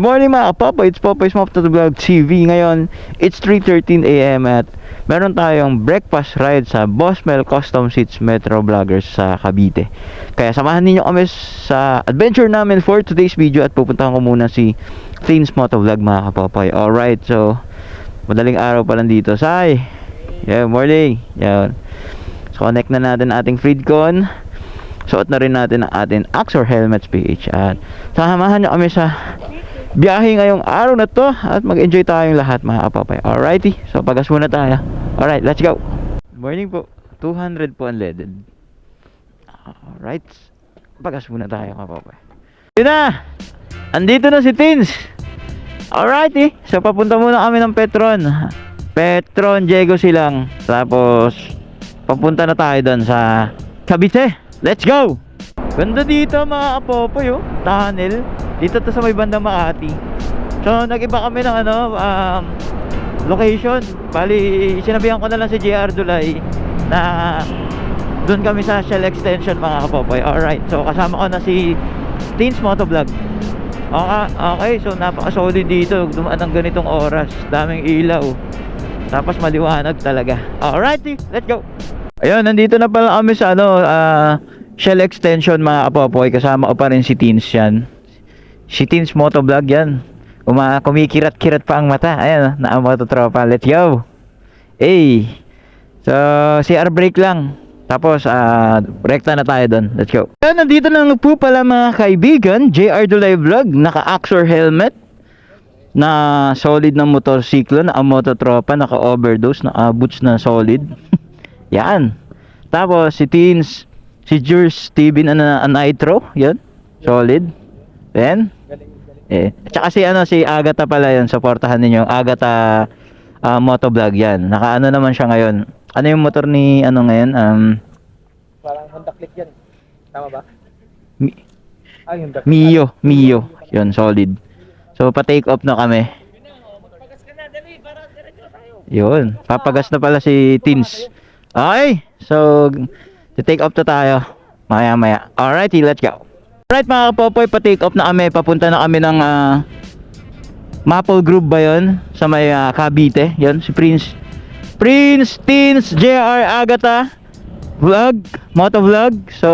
Morning mga kapapa, it's to the Vlog TV Ngayon, it's 3.13am at meron tayong breakfast ride sa Boss Mel Custom Seats Metro Vloggers sa Cavite. Kaya samahan ninyo kami sa adventure namin for today's video At pupuntahan ko muna si Thins Moto Vlog mga kapapay Alright, so madaling araw pa lang dito. Say! Yeah, morning! Yan. So connect na natin ating Freedcon Suot na rin natin ang ating Axor Helmets PH At samahan nyo kami sa biyahe ngayong araw na to At mag-enjoy tayong lahat mga kapapay. Alrighty, so pagas muna tayo. Alright, let's go. Morning po. 200 po unleaded Alright Pagas muna tayo mga kapapay. Yun na! Andito na si Tins. Alrighty, so papunta muna kami ng Petron. Petron, Diego silang. Tapos Papunta na tayo doon sa Cavite. Let's go! Ganda dito mga kapopoy oh. Tunnel Dito to sa may bandang Makati. So nag-iba kami ng ano um, Location. Bali sinabihan ko na lang si JR Dulay Na Doon kami sa Shell Extension mga kapopoy. Alright So kasama ko na si Teens Motovlog. Okay, okay so napaka-solid dito. Dumaan ng ganitong oras. Daming ilaw. Tapos maliwanag talaga. Alrighty, let's go! Ayun, nandito na pala kami sa ano, ah, Shell Extension mga kapopoy. Kasama ko pa rin si Teens yan. Si Teens Motovlog yan. Uma kumikirat-kirat pa ang mata. Ayan, na ang mototropa. Let's go! Hey! So, CR break lang. Tapos, ah, rekta na tayo doon. Let's go. Ayun, nandito na po pala mga kaibigan. JR Dulay Vlog. Naka-Axor helmet. Na solid na motorsiklo. Na mototropa. Naka-overdose. Naka-boots na solid. Yan. Tapos si Teens, si Jurs TV na, na Nitro, yan. Solid. Then, eh, at saka si ano si Agata pala yan, suportahan niyo Agata uh, Motovlog yan. Nakaano naman siya ngayon. Ano yung motor ni ano ngayon? Um Parang Honda Click yan. Tama ba? Mi- Ay, Honda Mio, Mio. Yun, solid. So, pa-take off na kami. Yun, papagas na pala si Teens. Okay, so, take off na tayo. Maya maya. Alrighty, let's go. Alright mga kapopoy, pa-take off na kami. Papunta na kami ng ah, Maple Group ba yun? Sa may ah, Cavite. Yun, si Prince. Prince, Teens, JR, Agata. Vlog, moto vlog. So,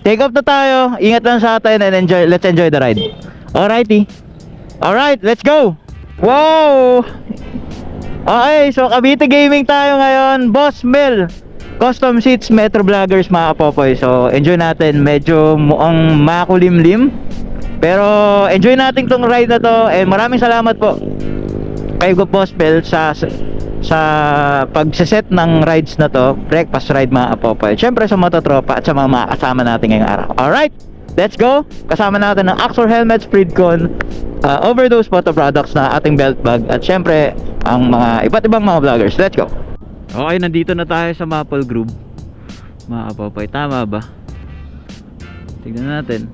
take off na tayo. Ingat lang sa atin and enjoy, let's enjoy the ride. Alrighty. Alright, let's go. Wow! Okay, so Cavite Gaming tayo ngayon. Boss Mel. Custom seats Metro Vloggers mga kapopoy. So, enjoy natin. Medyo mukhang makulimlim. Pero, enjoy natin tong ride na to. And maraming salamat po kay Go Boss Mel sa sa pagseset ng rides na to. Breakfast ride mga kapopoy. Siyempre sa mototropa at sa mga makakasama natin ngayong araw. Alright, let's go. Kasama natin ng Axor Helmets, Freedcon, uh, overdose photo products na ating belt bag at syempre ang mga iba't ibang mga vloggers. Let's go. Okay, nandito na tayo sa Maple Group. Mga kapapay, tama ba? Tignan natin.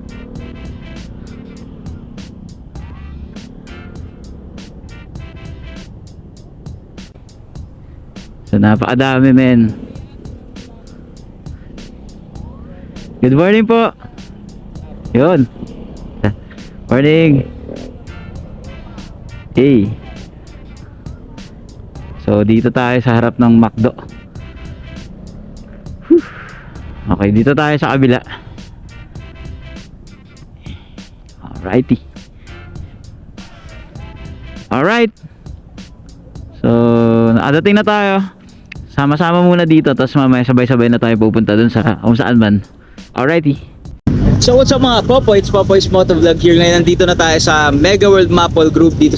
So napakadami men. Good morning po. Yun. Morning. Hey. So dito tayo sa harap ng McDo. Okay, dito tayo sa kabila. Alrighty. Alright. So, nakadating na tayo. Sama-sama muna dito tapos mamaya sabay-sabay na tayo pupunta dun sa kung saan man. Alrighty. So what's up mga Popo? It's Popoy's Motovlog here. Ngayon nandito na tayo sa Mega World Maple Group dito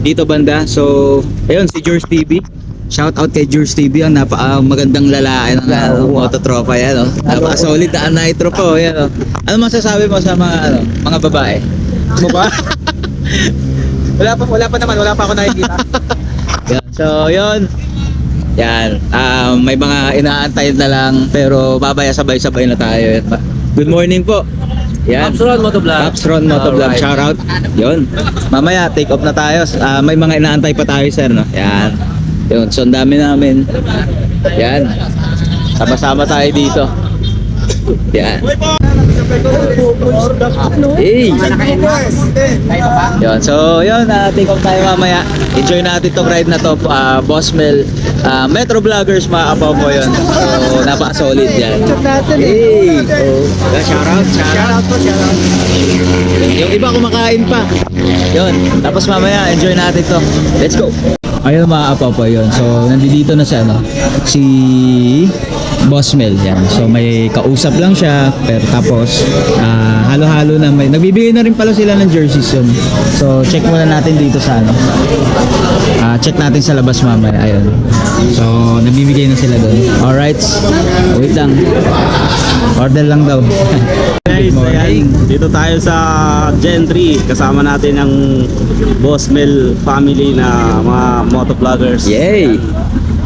dito banda. So, ayun si George TV. Shout out kay George TV, ang napaka magandang lalaki ng uh, mototropa yan, oh. Napaka solid na nitro po, yan, oh. Ano masasabi mo sa mga ano, mga babae? Mo ba? wala pa, wala pa naman, wala pa ako nakikita. Yan. So, yun. Yan. Um, may mga inaantay na lang pero babaya sabay-sabay na tayo. Good morning po. Yan. Capsron Motovlog. Capsron Motovlog. Alright. Shout out. Yun. Mamaya, take off na tayo. Ah, may mga inaantay pa tayo, sir. No? Yan. Yun. So, ang dami namin. Yan. Sama-sama tayo dito. Yan. Hey! Yun, so yun, uh, take off tayo mamaya. Enjoy natin tong ride na to, uh, Boss Mel. Uh, Metro Vloggers, mga kapaw po yun. So, napaka-solid yan. Hey! So, shout out, shout out. po, shout out. Yung iba kumakain pa. Yun, tapos mamaya, enjoy natin to. Let's go! Ayun mga apapo yun. So, nandito na siya, no? Si Boss Mel, yan. So, may kausap lang siya. Pero tapos, ah, halo-halo na may... Nagbibigay na rin pala sila ng jerseys yun. So, check muna natin dito sa ano. Ah, check natin sa labas mamaya. Ayun. So, nagbibigay na sila doon. Alright. Wait lang. Order lang daw. Guys, ayan, dito tayo sa Gentry. Kasama natin ang Boss Mel family na mga motovloggers. Yay!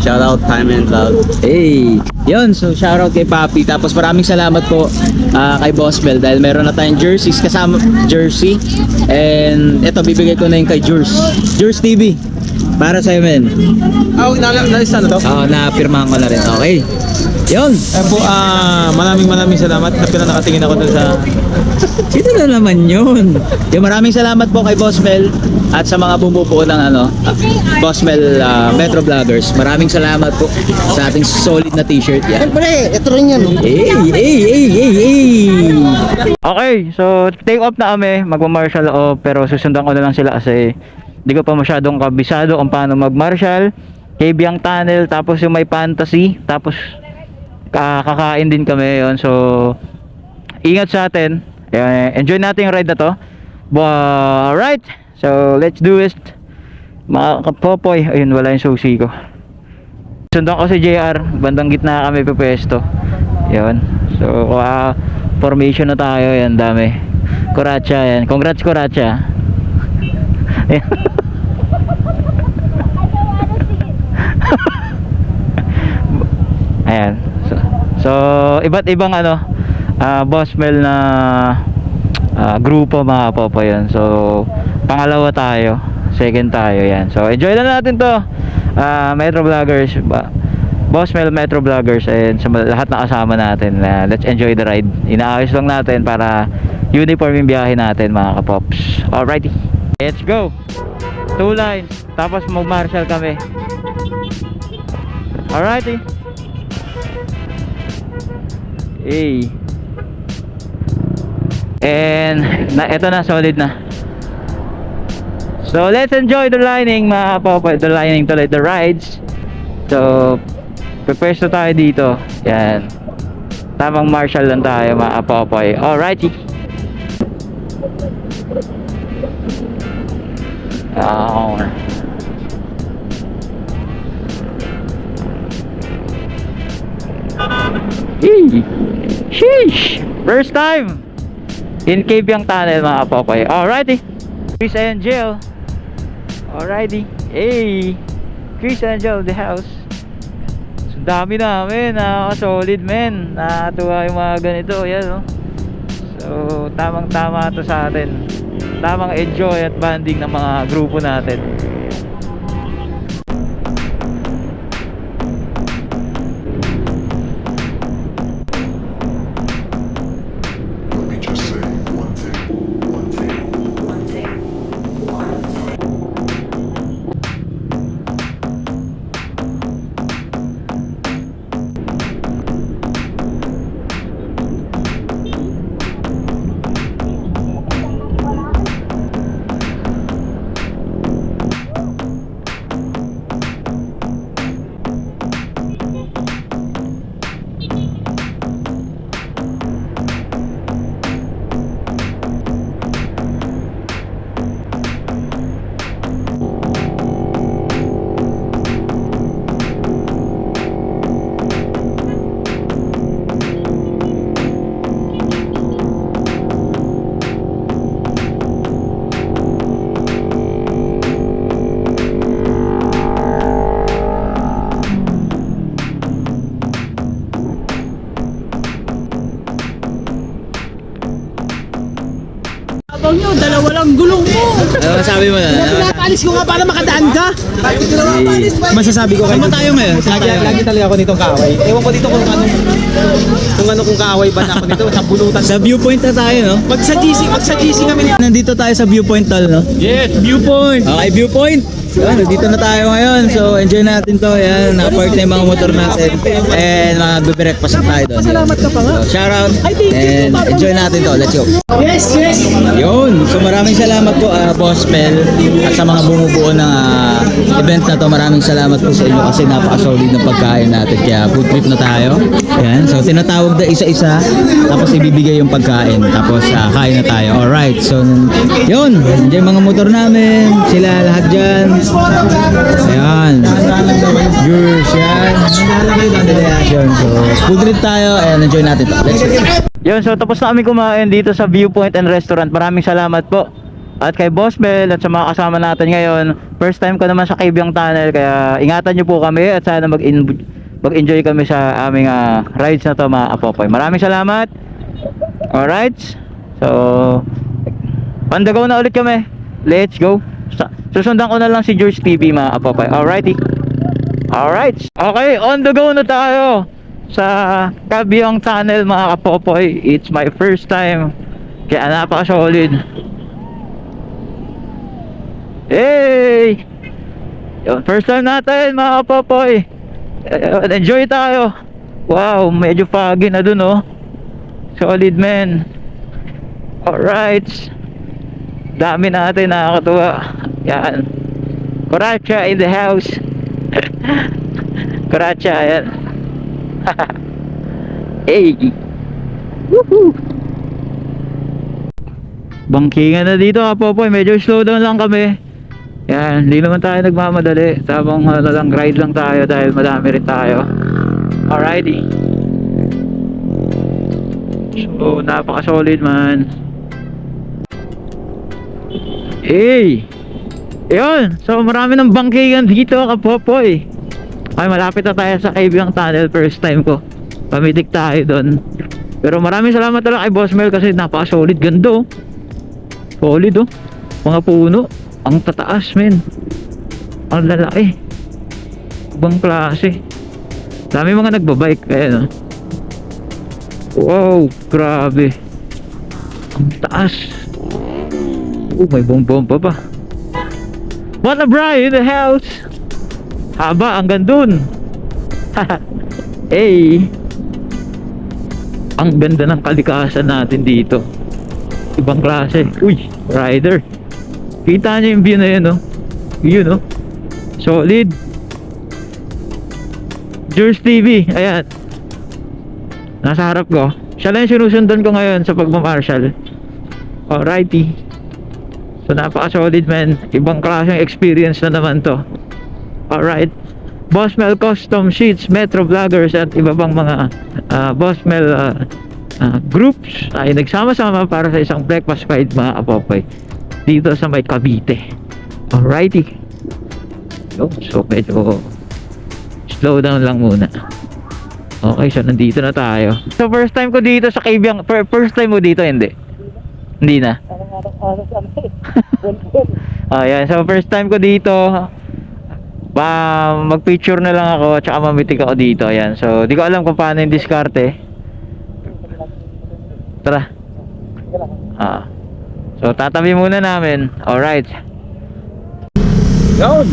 Shout out Time and Vlog. Hey! Yun, so shoutout kay Papi. Tapos maraming salamat po ah, kay Boss Mel dahil meron na tayong jerseys kasama jersey. And ito, bibigay ko na yung kay Jurs. Jurs TV. Para sa'yo, men. Oh, nalista na to? Oo, na-pirmahan ko na rin. Okay. Yun. Eh po, ah, maraming maraming salamat. Na nakatingin ako dun sa... Sino na naman yun? Yung maraming salamat po kay Boss Mel at sa mga bumubuo ng ano, ah, Boss Mel ah, Metro Vloggers. Maraming salamat po sa ating solid na t-shirt. Yan. Siyempre, ito rin yan. Hey, hey, hey, hey, hey. Okay, so take off na kami, magma-martial off pero susundan ko na lang sila kasi hindi ko pa masyadong kabisado kung paano mag-martial. Kabyang tunnel, tapos yung may fantasy, tapos kakain din kami yon So, ingat sa atin. Eh, enjoy natin ride na to. Alright, so let's do it. Mga kapopoy, ayun wala yung susi ko. Sundan ko si JR, bandang gitna kami pwesto. Yun. So, ah, formation na tayo. Yan, dami. Kuracha, yan. Congrats, Kuracha. Ayan. So, iba't ibang ano, ah, boss mail na ah, grupo mga popo. So, pangalawa tayo. Second tayo yan. So, enjoy na natin to. Ah, Metro Vloggers. Ba, Boss Mel Metro Vloggers and sa lahat na kasama natin. Ah, let's enjoy the ride. Inaayos lang natin para uniform yung biyahe natin mga kapops. Alrighty. Let's go. Two lines. Tapos mag-marshal kami. Alrighty. Hey. And na ito na solid na. So let's enjoy the lining mga papa, the lining tuloy, the rides. So Pwesto tayo dito. Yan. Tamang marshal lang tayo mga popoy. Alrighty. Oh. Yee. Sheesh! First time in Kabyang Tunnel mga popoy. Alrighty. Chris Angel. Alrighty. Hey! Chris Angel, the house. So, dami namin, nakaka-solid men. Nakatuwa yung mga ganito, yan oh. So, tamang tama to sa atin. Tamang enjoy at banding ng mga grupo natin. Abang nyo, dalawa lang gulong mo. Ano masabi mo na? Pinapalis ko nga para makadaan ka. Masasabi ko kayo. Saan ba tayo ngayon? Saan Lagi, tayo? lagi talaga ako nitong kaaway. Ewan ko dito kung ano, kung ano kung kaaway ba na ako nito, sa bulutan. Sa viewpoint na tayo, no? Pag sa GC, pag sa GC kami Nandito tayo sa viewpoint tol, no? Yes, viewpoint. Okay, viewpoint. Yan, nandito na tayo ngayon. So, enjoy natin to. Yan, nakapark na yung mga motor natin. And magbe-breakfast na tayo doon. Salamat ka pa nga. So, shout out. And enjoy natin to. Let's go. Yes, yes. Yun. So, maraming salamat po, ah, Boss Mel. At sa mga bumubuo ng ah, event na to, maraming salamat po sa inyo kasi napaka-solid ng pagkain natin. Kaya food trip na tayo. Yan. So, tinatawag na isa-isa. Tapos, ibibigay yung pagkain. Tapos, ah, kain na tayo. Alright. So, yun. Yung mga motor namin. Sila lahat dyan. Ayan. Yours, yan. Yun. So, food trip tayo. And enjoy natin to. Let's go. Yun, so tapos na kami kumain dito sa Viewpoint and Restaurant. Maraming salamat po. At kay Boss Bell at sa mga kasama natin ngayon. First time ko naman sa Kibyang Tunnel kaya ingatan niyo po kami at sana mag mag-enjoy kami sa aming ah, rides na to mga kapopoy. Maraming salamat. Alright. So, on the go na ulit kami. Let's go. Susundan ko na lang si George TV mga kapopoy. Alrighty. Alright. Okay, on the go na tayo sa Kabyong Tunnel mga kapopoy. It's my first time. Kaya napaka-solid. Hey! First time natin mga kapopoy. Enjoy tayo. Wow, medyo foggy na dun oh. Solid man. Alright. Dami natin nakakatuwa. Yan. Koracha in the house. Koracha, ayan. hey. Woohoo. Bangkingan na dito Popoy. Medyo slow down lang kami. Yan, hindi naman tayo nagmamadali. Tamang ano lang, ride lang tayo dahil madami rin tayo. Alrighty. So, napaka-solid man. Hey! Yun! So, marami ng bangkingan dito, kapopoy. Ay, malapit na tayo sa Kaibigang Tunnel. First time ko. Pamitik tayo doon. Pero maraming salamat talaga kay Boss Mel kasi napaka-solid. Ganda, oh. Solid, oh. Mga puno. Ang tataas, men. Ang lalaki. Ibang klase. Dami mga nagbabike. Ayan, oh. Wow, grabe. Ang taas. Oh, may bomba pa. What a bride in the house. Haba, ang gandun. hey. Ang ganda ng kalikasan natin dito. Ibang klase. Uy, rider. Kita niyo yung view na yun, no? Yun, no? Solid. Jules TV. Ayan. Nasa harap ko. Siya lang yung sinusundan ko ngayon sa pagmamarshal. Alrighty. So napaka-solid man. Ibang klaseng experience na naman to. Alright. Boss Mel Custom Sheets, Metro Vloggers at iba pang mga ah, Boss Mel ah, ah, groups ay nagsama-sama para sa isang breakfast ride mga kapopoy dito sa may Cavite. Alrighty. Yo, so medyo slow down lang muna. Okay, so nandito na tayo. So first time ko dito sa Kabyang, fir- first time mo dito hindi? Hindi na. Ayan, so first time ko dito. Pa mag-picture na lang ako at saka mamitik ako dito. Ayan. So, di ko alam kung paano yung diskarte. Tara. Ah. So, tatabi muna namin. Alright. Yun.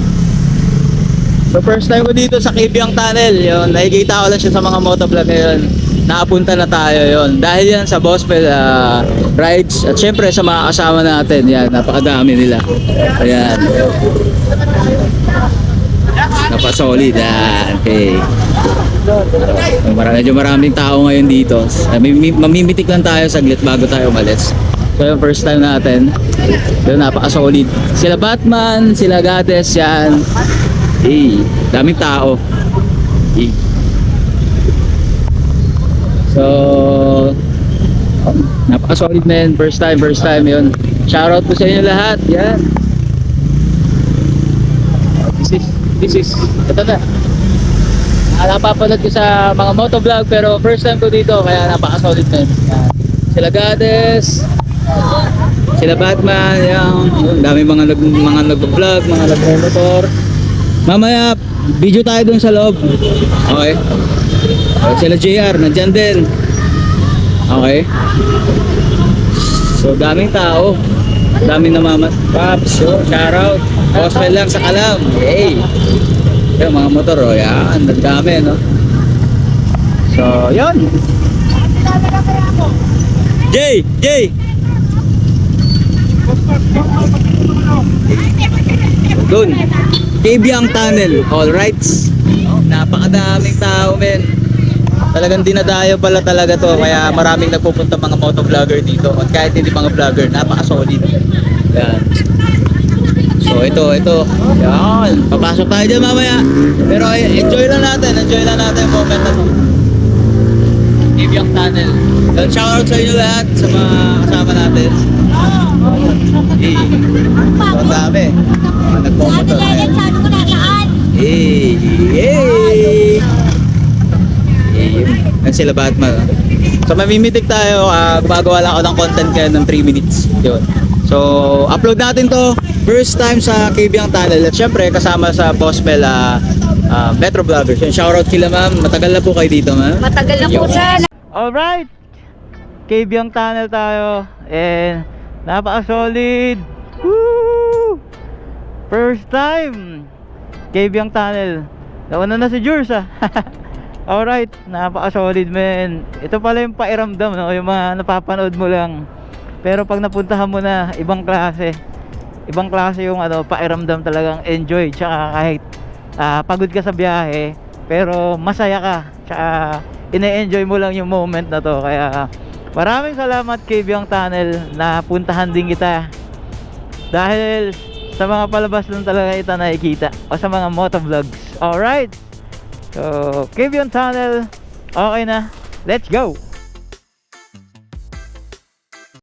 So first time ko dito sa Kibyang Tunnel, yun, nakikita ko lang siya sa mga motovlog ngayon. Nakapunta na tayo yon Dahil yan sa Bospel ah, rides at syempre sa mga kasama natin, yan, napakadami nila. Ayan. Napasolid, yan. Okay. Medyo maraming tao ngayon dito. Ah, Mamimitik lang tayo saglit bago tayo umalis. So yung first time natin, yun, napaka-solid. Sila Batman, sila Goddess, yan. Eh, daming tao. Eh. So, napaka-solid na yun. First time, first time yun. Shoutout po sa inyo lahat. Yan. This is, this is, ito na. Napapanood ko sa mga motovlog pero first time ko dito kaya napaka-solid na yun. Yan. Sila Goddess. Sila Batman, yan. Dami mga nag mga nagbo-vlog, mga nagmo-motor. Mamaya, video tayo dun sa loob. Okay? Oh, sila JR, nandyan din. Okay? So, daming tao. Daming namamas. Paps, yo, shout out. Gospel lang sa kalam. Yay! Yung mga motor, oh, yan. Ang dami, no? So, yun. Jay! Jay! Dun. Kabyang Tunnel. All rights. Napakadaming tao, men. Talagang dinadayo pala talaga to. Kaya maraming nagpupunta mga motovlogger dito. At kahit hindi mga vlogger, napaka-solid. Yan. So ito, ito. Yan. Papasok tayo dyan mamaya. Pero eh, enjoy lang natin. Enjoy lang natin moment na to. Kabyang Tunnel. Yan, shoutout sa inyo lahat sa mga kasama natin. Eh, ang dami. Mga nagpupunta. Hey, hey. Eh, yan sila Batman. ah. So mamimitik tayo, ah, gumagawa lang ako ng content kayo ng 3 minutes. Yun. So, upload natin to first time sa Kibyang Tunnel. At syempre, kasama sa Boss Mel ah, ah, Metro Vloggers. Yun, shoutout kila ma'am. Matagal na po kayo dito, ma'am. Matagal na po siya. Alright! Kabyang Tunnel tayo. And napaka-solid. Woo! First time! Kabyang Tunnel. Nauna na si Jurs ah. Alright, napaka-solid men. Ito pala yung pairamdam, no? yung mga napapanood mo lang. Pero pag napuntahan mo na, ibang klase. Ibang klase yung ano, pairamdam talagang enjoy. Tsaka kahit ah, pagod ka sa biyahe, pero masaya ka. Tsaka ine-enjoy mo lang yung moment na to. Kaya maraming salamat kay Byong Tunnel na puntahan din kita. Dahil sa mga palabas lang talaga ito nakikita o sa mga motovlogs. Alright! So, Kibion Tunnel, okay na. Let's go!